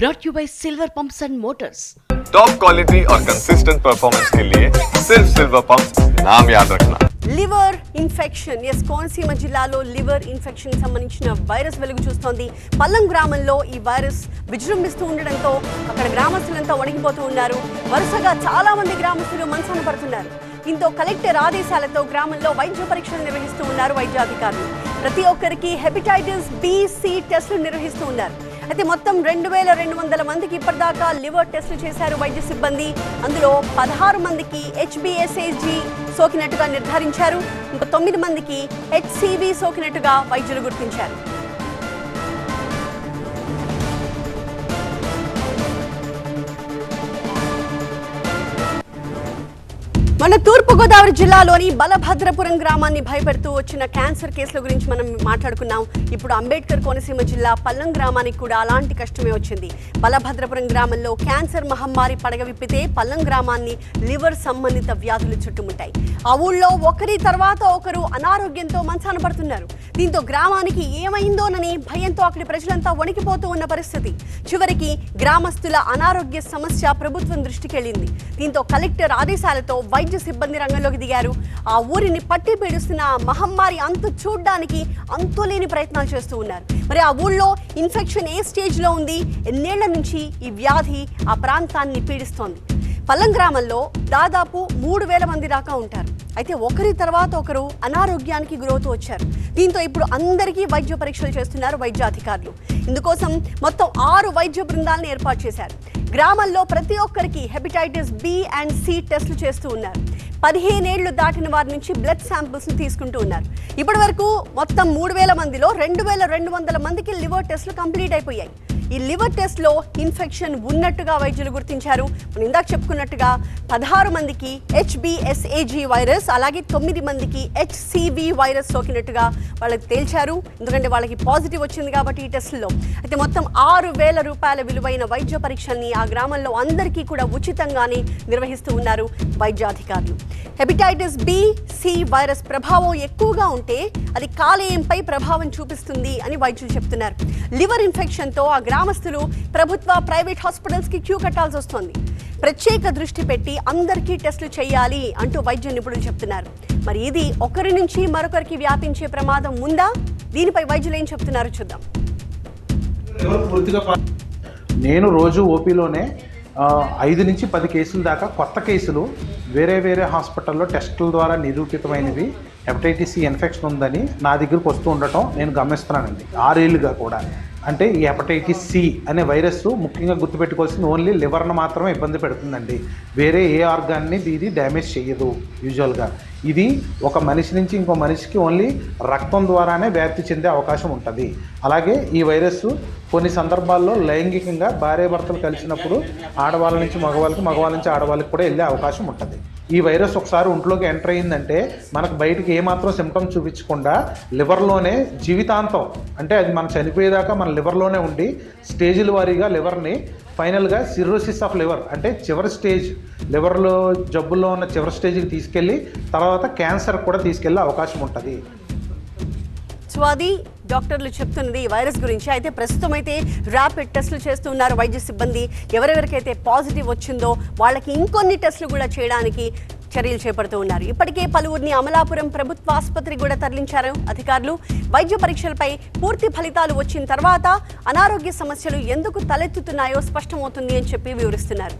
brought you by Silver Pumps and Motors. Top quality और consistent performance के लिए सिर्फ सिल्वर पंप नाम याद रखना లివర్ ఇన్ఫెక్షన్ ఎస్ కోనసీమ జిల్లాలో లివర్ ఇన్ఫెక్షన్ సంబంధించిన వైరస్ వెలుగు చూస్తోంది పల్లం గ్రామంలో ఈ వైరస్ విజృంభిస్తూ ఉండడంతో అక్కడ గ్రామస్తులంతా వణికిపోతూ ఉన్నారు వరుసగా చాలా మంది గ్రామస్తులు మనసాన పడుతున్నారు దీంతో కలెక్టర్ ఆదేశాలతో గ్రామంలో వైద్య పరీక్షలు నిర్వహిస్తూ ఉన్నారు వైద్యాధికారులు ప్రతి ఒక్కరికి హెపటైటిస్ బి సి టెస్టులు నిర్వహిస్తూ ఉన్నారు అయితే మొత్తం రెండు వేల రెండు వందల మందికి ఇప్పటిదాకా లివర్ టెస్టులు చేశారు వైద్య సిబ్బంది. అందులో పదహారు మందికి హెచ్బిఎస్ఏజీ సోకినట్టుగా నిర్ధారించారు. ఇంకా తొమ్మిది మందికి హెచ్సివి సోకినట్టుగా వైద్యులు గుర్తించారు. మన తూర్పుగోదావరి జిల్లాలోని బలభద్రపురం గ్రామాన్ని భయపెడుతూ వచ్చిన క్యాన్సర్ కేసుల గురించి మనం మాట్లాడుకున్నాం. ఇప్పుడు అంబేద్కర్ కోనసీమ జిల్లా పల్లం గ్రామానికి కూడా అలాంటి కష్టమే వచ్చింది. బలభద్రపురం గ్రామంలో క్యాన్సర్ మహమ్మారి పడగవిప్పితే పల్లం గ్రామాన్ని లివర్ సంబంధిత వ్యాధులు చుట్టుముట్టాయి. ఆ ఊళ్ళో ఒకరి తర్వాత ఒకరు అనారోగ్యంతో మంచాన పడుతున్నారు. దీంతో గ్రామానికి ఏమైందోనని భయంతో అక్కడి ప్రజలంతా వణికిపోతూ ఉన్న పరిస్థితి. చివరికి గ్రామస్తుల అనారోగ్య సమస్య ప్రభుత్వం దృష్టికెళ్ళింది. దీంతో కలెక్టర్ ఆదేశాలతో వైద్య సిబ్బంది రంగంలోకి దిగారు. ఆ ఊరిని పట్టి పీడిస్తున్న మహమ్మారి అంతు చూడ్డానికి అంతులేని ప్రయత్నాలు చేస్తూ ఉన్నారు. మరి ఆ ఊళ్ళో ఇన్ఫెక్షన్ ఏ స్టేజ్లో ఉంది? ఎన్నేళ్ళ నుంచి ఈ వ్యాధి ఆ ప్రాంతాన్ని పీడిస్తోంది. పల్లం గ్రామంలో దాదాపు మూడు వేల మంది దాకా ఉంటారు. అయితే ఒకరి తర్వాత ఒకరు అనారోగ్యానికి గురవుతూ వచ్చారు. దీంతో ఇప్పుడు అందరికీ వైద్య పరీక్షలు చేస్తున్నారు వైద్య అధికారులు. ఇందుకోసం మొత్తం ఆరు వైద్య బృందాలను ఏర్పాటు చేశారు. గ్రామంలో ప్రతి ఒక్కరికి హెపటైటిస్ బి అండ్ సి టెస్టులు చేస్తూ ఉన్నారు. పదిహేనేళ్ళు దాటిన వారి నుంచి బ్లడ్ శాంపిల్స్ని తీసుకుంటూ ఉన్నారు. ఇప్పటి వరకు మొత్తం మూడు వేల మందిలో రెండు వేల రెండు వందల మందికి లివర్ టెస్టులు కంప్లీట్ అయిపోయాయి. ఈ లివర్ టెస్ట్లో ఇన్ఫెక్షన్ ఉన్నట్టుగా వైద్యులు గుర్తించారు. మనం ఇందాక చెప్పుకున్నట్టుగా పదహారు మందికి హెచ్బిఎస్ఏజీ వైరస్ అలాగే తొమ్మిది మందికి హెచ్సివి వైరస్ సోకినట్టుగా వాళ్ళకి తేల్చారు. ఎందుకంటే వాళ్ళకి పాజిటివ్ వచ్చింది కాబట్టి ఈ టెస్ట్లో అయితే మొత్తం ఆరు వేల రూపాయల విలువైన వైద్య పరీక్షల్ని ఆ గ్రామంలో అందరికీ కూడా ఉచితంగానే నిర్వహిస్తూ ఉన్నారు వైద్యాధికారులు. హెపటైటిస్ బి సి వైరస్ ప్రభావం ఎక్కువగా ఉంటే అది కాలేయంపై ప్రభావం చూపిస్తుంది అని వైద్యులు చెప్తున్నారు. లివర్ ఇన్ఫెక్షన్తో ఆ గ్రామస్తులు ప్రభుత్వ ప్రైవేట్ హాస్పిటల్స్కి క్యూ కట్టాల్సి వస్తుంది. ప్రత్యేక దృష్టి పెట్టి అందరికీ టెస్టులు చేయాలి అంటూ వైద్య నిపుణులు చెప్తున్నారు. మరి ఇది ఒకరి నుంచి మరొకరికి వ్యాపించే ప్రమాదం ఉందా? దీనిపై వైద్యులు ఏం చెప్తున్నారు చూద్దాం. నేను రోజు ఓపీలోనే ఐదు నుంచి పది కేసుల దాకా కొత్త కేసులు వేరే వేరే హాస్పిటల్లో టెస్టుల ద్వారా నిరూపితమైనవి. హెపటైటిస్ సి ఇన్ఫెక్షన్ ఉందని నా దగ్గరకు వస్తూ ఉండటం నేను గమనిస్తున్నానండి. ఆరేళ్ళుగా కూడా. అంటే ఈ హెపటైటిస్ సి అనే వైరస్ ముఖ్యంగా గుర్తుపెట్టుకోవాల్సింది ఓన్లీ లివర్ను మాత్రమే ఇబ్బంది పెడుతుందండి. వేరే ఏ ఆర్గాన్ని ఇది డ్యామేజ్ చేయదు యూజువల్గా ఇది ఒక మనిషి నుంచి ఇంకో మనిషికి ఓన్లీ రక్తం ద్వారానే వ్యాప్తి చెందే అవకాశం ఉంటుంది. అలాగే ఈ వైరస్ కొన్ని సందర్భాల్లో లైంగికంగా భార్యాభర్తలు కలిసినప్పుడు ఆడవాళ్ళ నుంచి మగవాళ్ళకి మగవాళ్ళ నుంచి ఆడవాళ్ళకి కూడా వెళ్ళే అవకాశం ఉంటుంది. ఈ వైరస్ ఒకసారి ఒంట్లోకి ఎంటర్ అయిందంటే మనకు బయటికి ఏమాత్రం సిమ్టమ్స్ చూపించకుండా లివర్లోనే జీవితాంతం అంటే అది మనం చనిపోయేదాకా మన లివర్లోనే ఉండి స్టేజీల వారీగా లివర్ని ఫైనల్గా సిరోసిస్ ఆఫ్ లివర్ అంటే చివరి స్టేజ్ లివర్లో జబ్బుల్లో ఉన్న చివరి స్టేజ్కి తీసుకెళ్ళి తర్వాత క్యాన్సర్ కూడా తీసుకెళ్ళే అవకాశం ఉంటుంది. సో అది డాక్టర్లు చెప్తున్నది ఈ వైరస్ గురించి. అయితే ప్రస్తుతం అయితే ర్యాపిడ్ టెస్టులు చేస్తున్నారు వైద్య సిబ్బంది. ఎవరెవరికైతే పాజిటివ్ వచ్చిందో వాళ్ళకి ఇంకొన్ని టెస్టులు కూడా చేయడానికి చర్యలు చేపడుతూ ఉన్నారు. ఇప్పటికే పలువురిని అమలాపురం ప్రభుత్వ ఆసుపత్రి కూడా తరలించారు అధికారులు. వైద్య పరీక్షలపై పూర్తి ఫలితాలు వచ్చిన తర్వాత అనారోగ్య సమస్యలు ఎందుకు తలెత్తుతున్నాయో స్పష్టమవుతుంది అని చెప్పి వివరిస్తున్నారు.